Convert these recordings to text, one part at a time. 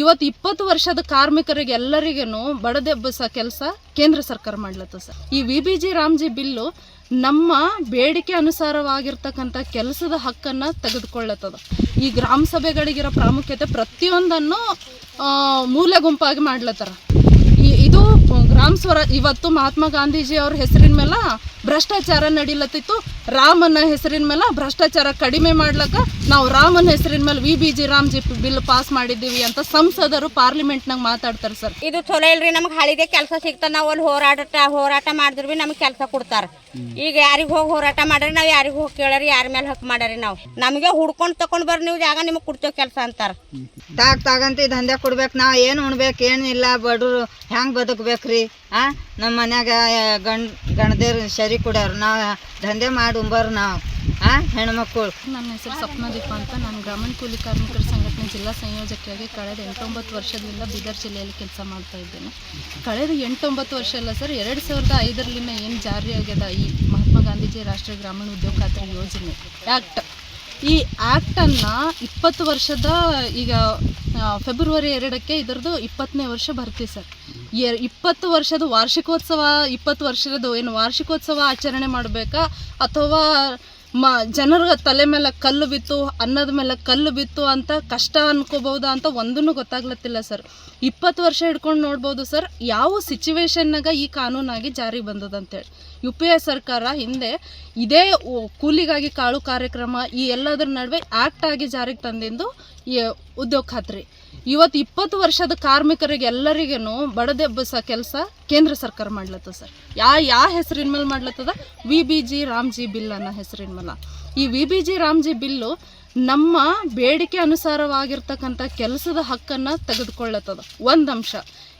ಇವತ್ತು ಇಪ್ಪತ್ತು ವರ್ಷದ ಕಾರ್ಮಿಕರಿಗೆ ಎಲ್ಲರಿಗೂ ಬಡದೆಬ್ಬಸ ಕೆಲಸ ಕೇಂದ್ರ ಸರ್ಕಾರ ಮಾಡ್ಲತ್ತ ಸರ್. ಈ V B G Ramji bill ನಮ್ಮ ಬೇಡಿಕೆ ಅನುಸಾರವಾಗಿರ್ತಕ್ಕಂಥ ಕೆಲಸದ ಹಕ್ಕನ್ನು ತೆಗೆದುಕೊಳ್ಳತ್ತದ. ಈ ಗ್ರಾಮ ಸಭೆಗಳಿಗಿರೋ ಪ್ರಾಮುಖ್ಯತೆ ಪ್ರತಿಯೊಂದನ್ನು ಮೂಲೆ ಗುಂಪಾಗಿ ಮಾಡ್ಲತ್ತಾರ. ಗ್ರಾಮ ಸ್ವರ ಇವತ್ತು ಮಹಾತ್ಮ ಗಾಂಧೀಜಿ ಅವ್ರ ಹೆಸರಿನ ಮೇಲೆ ಭ್ರಷ್ಟಾಚಾರ ನಡೀಲತ್ತಿತ್ತು. ರಾಮನ ಹೆಸರಿನ ಮೇಲೆ ಭ್ರಷ್ಟಾಚಾರ ಕಡಿಮೆ ಮಾಡ್ಲಕ್ಕ ನಾವು ರಾಮನ ಹೆಸರಿನ ಮೇಲೆ V. B. G. Ramji bill pass ಮಾಡಿದ್ದೀವಿ ಅಂತ ಸಂಸದರು ಪಾರ್ಲಿಮೆಂಟ್ನಾಗ ಮಾತಾಡ್ತಾರೆ ಸರ್. ಇದು ಚಲೋ ಇಲ್ರಿ ನಮ್ಗೆ ಹಳಿದೆ ಕೆಲಸ ಸಿಕ್ತ ನಾವು ಅಲ್ಲಿ ಹೋರಾಟ ಹೋರಾಟ ಮಾಡಿದ್ರು ಬಿ ನಮ್ಗೆ ಕೆಲಸ ಕೊಡ್ತಾರೆ. ಈಗ ಯಾರಿಗೆ ಹೋಗಿ ಹೋರಾಟ ಮಾಡ್ರಿ ನಾವು ಯಾರಿಗೆ ಹೋಗಿ ಕೇಳರಿ ಯಾರ ಮೇಲೆ ಹಕ್ ಮಾಡ್ರಿ ನಾವು. ನಮಗೆ ಹುಡ್ಕೊಂಡು ತಕೊಂಡ್ ಬರ್ರಿ ನೀವು ಜಾಗ ನಿಮಗೆ ಕೊಡ್ತೇವೆ ಕೆಲಸ ಅಂತಾರ. ತಾಗ ತಾಗಂತ ದಂಧೆ ಕೊಡ್ಬೇಕು ನಾವು ಏನು ಉಣ್ಬೇಕು ಏನಿಲ್ಲ ಬಡ್ರು ಹೆಂಗೆ ಬದುಕ್ಬೇಕ್ರಿ? ಆ ನಮ್ಮ ಮನ್ಯಾಗ ಗಂಡ್, ಗಂಡದೇರು ಸರಿ ಕುಡ್ಯಾರ ನಾವು ದಂಧೆ ಮಾಡಿ ಉಂಬರ್ ನಾವು. ಆ, ಹೆಣ್ಮಕ್ಳು. ನನ್ನ ಹೆಸರು ಸಪ್ನದೀಪ ಅಂತ. ನಾನು ಗ್ರಾಮೀಣ ಕೂಲಿ ಕಾರ್ಮಿಕರ ಸಂಘಟನೆ ಜಿಲ್ಲಾ ಸಂಯೋಜಕಿಯಾಗಿ ಕಳೆದ ಎಂಟೊಂಬತ್ತು ವರ್ಷದಿಂದ ಬೀದರ್ ಜಿಲ್ಲೆಯಲ್ಲಿ ಕೆಲಸ ಮಾಡ್ತಾ ಇದ್ದೇನೆ. ಕಳೆದ ಎಂಟೊಂಬತ್ತು ವರ್ಷ ಅಲ್ಲ ಸರ್, ಎರಡು ಸಾವಿರದ ಐದರಲ್ಲಿನ ಏನು ಜಾರಿಯಾಗ್ಯದ ಈ ಮಹಾತ್ಮ ಗಾಂಧೀಜಿ ರಾಷ್ಟ್ರೀಯ ಗ್ರಾಮೀಣ ಉದ್ಯೋಗ ಖಾತ್ರಿ ಯೋಜನೆ? ಆ್ಯಕ್ಟ್ ಈ ಆ್ಯಕ್ಟನ್ನು ಇಪ್ಪತ್ತು ವರ್ಷದ ಈಗ ಫೆಬ್ರವರಿ ಎರಡಕ್ಕೆ ಇದರದು ಇಪ್ಪತ್ತನೇ ವರ್ಷ ಬರ್ತೀವಿ ಸರ್. ಇಪ್ಪತ್ತು ವರ್ಷದ ವಾರ್ಷಿಕೋತ್ಸವ, ಇಪ್ಪತ್ತು ವರ್ಷದ ಏನು ವಾರ್ಷಿಕೋತ್ಸವ ಆಚರಣೆ ಮಾಡಬೇಕಾ? ಅಥವಾ ಮ, ಜನರ ತಲೆ ಮೇಲೆ ಕಲ್ಲು ಬಿತ್ತು, ಅನ್ನದ ಮೇಲೆ ಕಲ್ಲು ಬಿತ್ತು ಅಂತ ಕಷ್ಟ ಅನ್ಕೋಬಹುದಾ ಅಂತ ಒಂದೂ ಗೊತ್ತಾಗ್ಲತ್ತಿಲ್ಲ ಸರ್. ಇಪ್ಪತ್ತು ವರ್ಷ ಹಿಡ್ಕೊಂಡು ನೋಡ್ಬೋದು ಸರ್, ಯಾವ ಸಿಚುವೇಶನ್ನಾಗ ಈ ಕಾನೂನಾಗಿ ಜಾರಿಗೆ ಬಂದದಂತೇಳಿ ಯು ಪಿ ಎ ಸರ್ಕಾರ ಹಿಂದೆ ಇದೇ ಕೂಲಿಗಾಗಿ ಕಾಳು ಕಾರ್ಯಕ್ರಮ ಈ ಎಲ್ಲದರ ನಡುವೆ ಆ್ಯಕ್ಟ್ ಆಗಿ ಜಾರಿಗೆ ತಂದಿಂದು ಉದ್ಯೋಗ ಖಾತ್ರಿ. ಇವತ್ತು ಇಪ್ಪತ್ತು ವರ್ಷದ ಕಾರ್ಮಿಕರಿಗೆ ಎಲ್ಲರಿಗೂ ಬಡದೆಬ್ಬಸ ಕೆಲಸ ಕೇಂದ್ರ ಸರ್ಕಾರ ಮಾಡ್ಲತ್ತದ ಸರ್. ಯಾ ಯಾ ಹೆಸರಿನ ಮೇಲೆ ಮಾಡ್ಲತ್ತದ? V B G Ramji bill ಅನ್ನೋ ಹೆಸರಿನ ಮೇಲೆ. ಈ V B G Ramji bill ನಮ್ಮ ಬೇಡಿಕೆ ಅನುಸಾರವಾಗಿರ್ತಕ್ಕಂಥ ಕೆಲಸದ ಹಕ್ಕನ್ನು ತೆಗೆದುಕೊಳ್ಳತ್ತದ. ಒಂದು ಅಂಶ.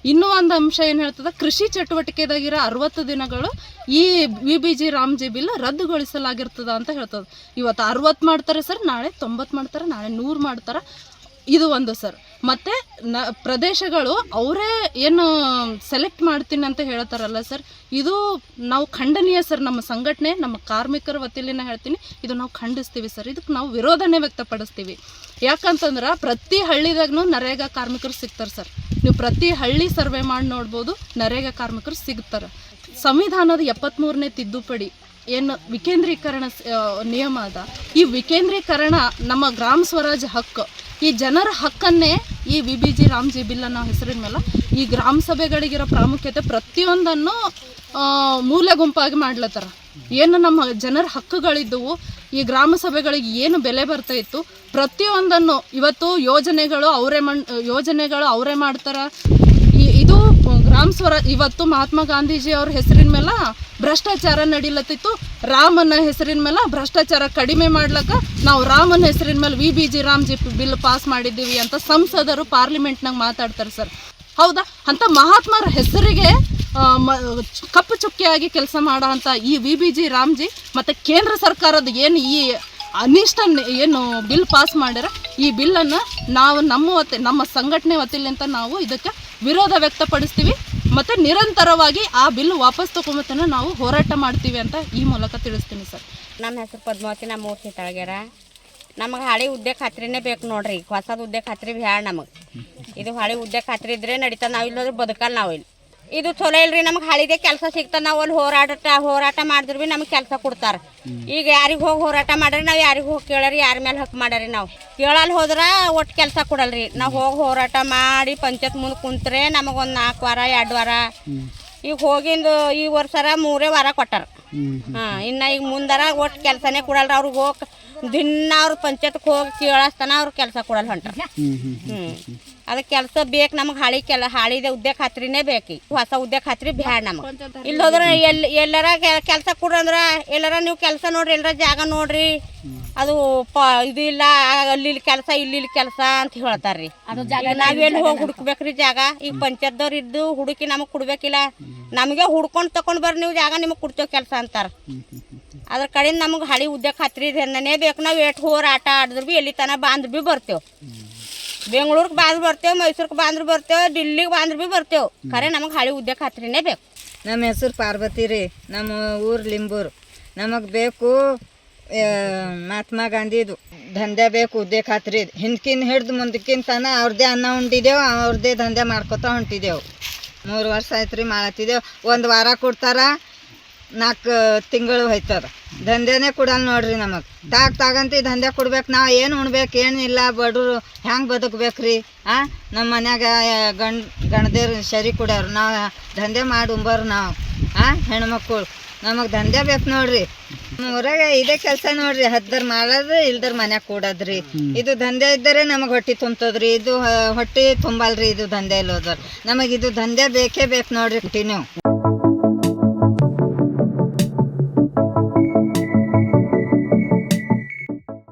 ಇನ್ನೂ ಒಂದು ಅಂಶ ಏನು ಹೇಳ್ತದ? ಕೃಷಿ ಚಟುವಟಿಕೆದಾಗಿರೋ ಅರವತ್ತು ದಿನಗಳು ಈ V B G Ramji bill ರದ್ದುಗೊಳಿಸಲಾಗಿರ್ತದ ಅಂತ ಹೇಳ್ತದೆ. ಇವತ್ತು ಅರವತ್ತು ಮಾಡ್ತಾರೆ ಸರ್, ನಾಳೆ ತೊಂಬತ್ತು ಮಾಡ್ತಾರೆ, ನಾಳೆ ನೂರು ಮಾಡ್ತಾರೆ. ಇದು ಒಂದು ಸರ್. ಮತ್ತು ನ, ಪ್ರದೇಶಗಳು ಅವರೇ ಏನು ಸೆಲೆಕ್ಟ್ ಮಾಡ್ತೀನಿ ಅಂತ ಹೇಳ್ತಾರಲ್ಲ ಸರ್, ಇದು ನಾವು ಖಂಡನೀಯ ಸರ್, ನಮ್ಮ ಸಂಘಟನೆ, ನಮ್ಮ ಕಾರ್ಮಿಕರ ವತಿಯಲ್ಲಿನ ಹೇಳ್ತೀನಿ, ಇದು ನಾವು ಖಂಡಿಸ್ತೀವಿ ಸರ್. ಇದಕ್ಕೆ ನಾವು ವಿರೋಧನೆ ವ್ಯಕ್ತಪಡಿಸ್ತೀವಿ. ಯಾಕಂತಂದ್ರೆ ಪ್ರತಿ ಹಳ್ಳಿದಾಗೂ ನರೇಗಾ ಕಾರ್ಮಿಕರು ಸಿಗ್ತಾರೆ ಸರ್. ನೀವು ಪ್ರತಿ ಹಳ್ಳಿ ಸರ್ವೆ ಮಾಡಿ ನೋಡ್ಬೋದು, ನರೇಗಾ ಕಾರ್ಮಿಕರು ಸಿಗ್ತಾರೆ. ಸಂವಿಧಾನದ ಎಪ್ಪತ್ತ್ಮೂರನೇ ತಿದ್ದುಪಡಿ ಏನು ವಿಕೇಂದ್ರೀಕರಣ ನಿಯಮ ಅದ. ಈ ವಿಕೇಂದ್ರೀಕರಣ ನಮ್ಮ ಗ್ರಾಮ ಸ್ವರಾಜ್ ಹಕ್ಕು ಈ ಜನರ ಹಕ್ಕನ್ನೇ ಈ V B G Ramji bill ಅನ್ನೋ ಹೆಸರಿನ ಮೇಲೆ ಈ ಗ್ರಾಮ ಸಭೆಗಳಿಗಿರೋ ಪ್ರಾಮುಖ್ಯತೆ ಪ್ರತಿಯೊಂದನ್ನು ಮೂಲೆ ಗುಂಪಾಗಿ ಮಾಡ್ಲತ್ತಾರ. ಏನು ನಮ್ಮ ಜನರ ಹಕ್ಕುಗಳಿದ್ದವು, ಈ ಗ್ರಾಮ ಸಭೆಗಳಿಗೆ ಏನು ಬೆಲೆ ಬರ್ತಾ ಇತ್ತು, ಪ್ರತಿಯೊಂದನ್ನು ಇವತ್ತು ಯೋಜನೆಗಳು ಅವರೇ ಮಣ್, ಯೋಜನೆಗಳು ಅವರೇ ಮಾಡ್ತಾರ. ಈ- ಇದು ಗ್ರಾಮ ಸ್ವರ ಇವತ್ತು ಮಹಾತ್ಮ ಗಾಂಧೀಜಿ ಅವ್ರ ಹೆಸರಿನ ಮೇಲೆ ಭ್ರಷ್ಟಾಚಾರ ನಡೀಲತ್ತಿತ್ತು. ರಾಮನ ಹೆಸರಿನ ಮೇಲೆ ಭ್ರಷ್ಟಾಚಾರ ಕಡಿಮೆ ಮಾಡ್ಲಕ್ಕ ನಾವು ರಾಮನ ಹೆಸರಿನ ಮೇಲೆ V B G Ramji bill pass ಮಾಡಿದ್ದೀವಿ ಅಂತ ಸಂಸದರು ಪಾರ್ಲಿಮೆಂಟ್ನಾಗ ಮಾತಾಡ್ತಾರೆ ಸರ್. ಹೌದಾ? ಅಂತ ಮಹಾತ್ಮರ ಹೆಸರಿಗೆ ಕಪ್ಪು ಚುಕ್ಕಿಯಾಗಿ ಕೆಲಸ ಮಾಡೋ ಅಂಥ ಈ ವಿ ಬಿ ಜಿ ರಾಮ್ಜಿ ಮತ್ತು ಕೇಂದ್ರ ಸರ್ಕಾರದ ಏನು ಈ ಅನಿಷ್ಟ ಏನು ಬಿಲ್ ಪಾಸ್ ಮಾಡ್ಯಾರ, ಈ ಬಿಲ್ಲನ್ನು ನಾವು ನಮ್ಮ ವತಿ, ನಮ್ಮ ಸಂಘಟನೆ ವತಿಲಿಂತ ನಾವು ಇದಕ್ಕೆ ವಿರೋಧ ವ್ಯಕ್ತಪಡಿಸ್ತೀವಿ ಮತ್ತು ನಿರಂತರವಾಗಿ ಆ ಬಿಲ್ ವಾಪಸ್ ತಗೊಂಬತ್ತನ ನಾವು ಹೋರಾಟ ಮಾಡ್ತೀವಿ ಅಂತ ಈ ಮೂಲಕ ತಿಳಿಸ್ತೀನಿ ಸರ್. ನಮ್ಮ ಹೆಸರು ಪದ್ಮಾವತಿ, ನಮ್ಮ ಮೂರ್ತಿ ತಳಗ್ಯಾರ ನಮಗೆ ಹಳೆ ಉದ್ಯೋಗ ಖಾತ್ರಿನೇ ಬೇಕು ನೋಡ್ರಿ. ಹೊಸದು ಉದ್ಯೋಗ ಖಾತ್ರಿ ಬ್ಯಾಡ ನಮಗೆ. ಇದು ಹಳೆ ಉದ್ಯೋಗ ಖಾತ್ರಿ ಇದ್ರೆ ನಡೀತಾ ನಾವು ಇಲ್ಲದ್ರೆ ಬದುಕಲ್ಲ ನಾವು ಇಲ್ಲಿ. ಇದು ಚಲೋ ಇಲ್ರಿ ನಮ್ಗೆ ಹಳಿದೆ ಕೆಲಸ ಸಿಗ್ತದೆ. ನಾವು ಅಲ್ಲಿ ಹೋರಾಟ ಹೋರಾಟ ಮಾಡಿದ್ರು ಬಿ ನಮ್ಗೆ ಕೆಲಸ ಕೊಡ್ತಾರ. ಈಗ ಯಾರಿಗೆ ಹೋಗಿ ಹೋರಾಟ ಮಾಡ್ರಿ ನಾವು ಯಾರಿಗೆ ಹೋಗಿ ಕೇಳರಿ ಯಾರ ಮೇಲೆ ಹಕ್ ಮಾಡರಿ ನಾವು. ಕೇಳಲ್ಲಿ ಹೋದ್ರೆ ಒಟ್ಟು ಕೆಲಸ ಕೊಡಲ್ರಿ. ನಾವು ಹೋಗಿ ಹೋರಾಟ ಮಾಡಿ ಪಂಚಾಯತ್ ಮುಂದೆ ಕುಂತ್ರೆ ನಮಗೊಂದು ನಾಲ್ಕು ವಾರ ಎರಡು ವಾರ. ಈಗ ಹೋಗಿಂದು ಈ ವರ್ಷರ ಮೂರೇ ವಾರ ಕೊಟ್ಟಾರ. ಹಾಂ ಇನ್ನು ಈಗ ಮುಂದಾರ ಒಟ್ಟು ಕೆಲಸನೇ ಕೊಡಲ್ರಿ ಅವ್ರಿಗೆ ಹೋಗಿ ದಿನ ಅವ್ರ ಪಂಚಾಯತ್ಗೆ ಹೋಗಿ ಕೇಳಸ್ತಾನ ಅವ್ರು ಕೆಲಸ ಕೊಡಲ್ಲ ಹೊಂಟ ಹ್ಞೂ ಅದಕ್ಕೆ ಕೆಲಸ ಬೇಕು ನಮಗೆ ಹಳಿ ಕೆಲ ಹಾಳಿದೆ ಉದ್ಯೋಗ ಖಾತ್ರಿನೇ ಬೇಕು. ಹೊಸ ಉದ್ಯೋಗ ಖಾತ್ರಿ ಬ್ಯಾಡ ನಮಗೆ. ಇಲ್ಲಿ ಹೋದ್ರೆ ಎಲ್ಲಿ ಎಲ್ಲರ ಕೆಲಸ ಕೊಡ್ರಂದ್ರ ಎಲ್ಲರ ನೀವು ಕೆಲಸ ನೋಡ್ರಿ ಎಲ್ಲರ ಜಾಗ ನೋಡ್ರಿ. ಅದು ಪ ಇದು ಇಲ್ಲ ಅಲ್ಲಿ ಇಲ್ಲಿ ಕೆಲಸ ಇಲ್ಲಿ ಕೆಲಸ ಅಂತ ಹೇಳ್ತಾರ್ರಿ. ನಾವೇನು ನಾವೆಲ್ಲಿ ಹೋಗಿ ಹುಡುಕ್ಬೇಕ್ರಿ ಜಾಗ? ಈಗ ಪಂಚಾಯತ್ದವ್ರು ಇದ್ದು ಹುಡುಕಿ ನಮಗೆ ಕೊಡ್ಬೇಕಿಲ್ಲ. ನಮಗೆ ಹುಡ್ಕೊಂಡು ತಕೊಂಡ್ ಬರ್ರಿ ನೀವು ಜಾಗ ನಿಮಗೆ ಕೊಡ್ತೇವೆ ಕೆಲಸ ಅಂತಾರ. ಅದ್ರ ಕಡೆಯಿಂದ ನಮಗೆ ಹಳಿ ಉದ್ಯೋಗ ಖಾತ್ರಿ ಬೇಕು. ನಾವು ಎಷ್ಟು ಹೋರಾಟ ಆಡಿದ್ರು ಬಿ ಎಲ್ಲಿ ತನಕ ಬಾಂದ್ರ ಬಿ ಬರ್ತೇವೆ. ಬೆಂಗಳೂರಿಗೆ ಬಾಂದ್ರ ಬರ್ತೇವೆ ಮೈಸೂರಿಗೆ ಬಾಂದ್ರ ಬರ್ತೇವೆ ಡಿಲ್ಲಿಗೆ ಬಾಂದ್ರ ಭೀ ಬರ್ತೇವೆ. ಖರೆ ನಮಗೆ ಹಳಿ ಉದ್ಯೋಗ ಖಾತ್ರಿನೇ ಬೇಕು. ನಮ್ಮ ಹೆಸರು ಪಾರ್ವತಿ ರೀ ನಮ್ಮ ಊರು ಲಿಂಬೂರು. ನಮಗೆ ಬೇಕು ಮಹಾತ್ಮ ಗಾಂಧಿದು. ದಂಧೆ ಬೇಕು ಉದ್ದೆ ಖಾತ್ರಿ. ಹಿಂದ್ಕಿನ್ ಹಿಡ್ದು ಮುಂದಕ್ಕಿಂತನ ಅವ್ರದ್ದೇ ಅನ್ನ ಉಂಟಿದೆವು ಅವ್ರದ್ದೇ ದಂಧೆ ಮಾಡ್ಕೊತಾ ಹೊಂಟಿದೆವು. ಮೂರು ವರ್ಷ ಆಯ್ತು ರೀ ಮಾಡತ್ತಿದ್ದೇವೆ ಒಂದು ವಾರ ಕೊಡ್ತಾರ ನಾಲ್ಕು ತಿಂಗಳು ಹೋಯ್ತದ. ದಂಧೆನೇ ಕೊಡಲ್ಲ ನೋಡ್ರಿ ನಮಗೆ. ತಾಗ್ ತಾಗಂತ ಈ ದಂಧೆ ಕೊಡ್ಬೇಕು ನಾವು ಏನು ಉಣ್ಬೇಕು ಏನಿಲ್ಲ ಬಡವರು ಹೆಂಗೆ ಬದುಕಬೇಕು ರೀ ಆ? ನಮ್ಮ ಮನ್ಯಾಗ ಗಂಡ್ ಗಂಡದೇರು ಸರಿ ಕೊಡ್ಯಾರ ನಾವು ದಂಧೆ ಮಾಡಿ ಉಂಬರು ನಾವು. ಆ? ಹೆಣ್ಮಕ್ಳು ನಮಗೆ ದಂಧೆ ಬೇಕು ನೋಡ್ರಿ. ಊರಾಗ ಇದೇ ಕೆಲಸ ನೋಡ್ರಿ ಹದ್ದರ್ ಮಾಡೋದು ಇಲ್ದರ್ ಮನ್ಯಾಗ ಕೂಡದ್ರಿ. ಇದು ದಂಧೆ ಇದ್ದರೆ ನಮಗೆ ಹೊಟ್ಟಿ ತುಂಬ್ತದ್ರಿ ಇದು ಹೊಟ್ಟೆ ಹೊಟ್ಟಿ ತುಂಬಲ್ರಿ ಇದು ದಂಧೆ ಇಲ್ಲೋದ್ರ ನಮಗೆ ಇದು ದಂಧೆ ಬೇಕೇ ಬೇಕು ನೋಡ್ರಿ ಕಂಟಿನ್ಯೂ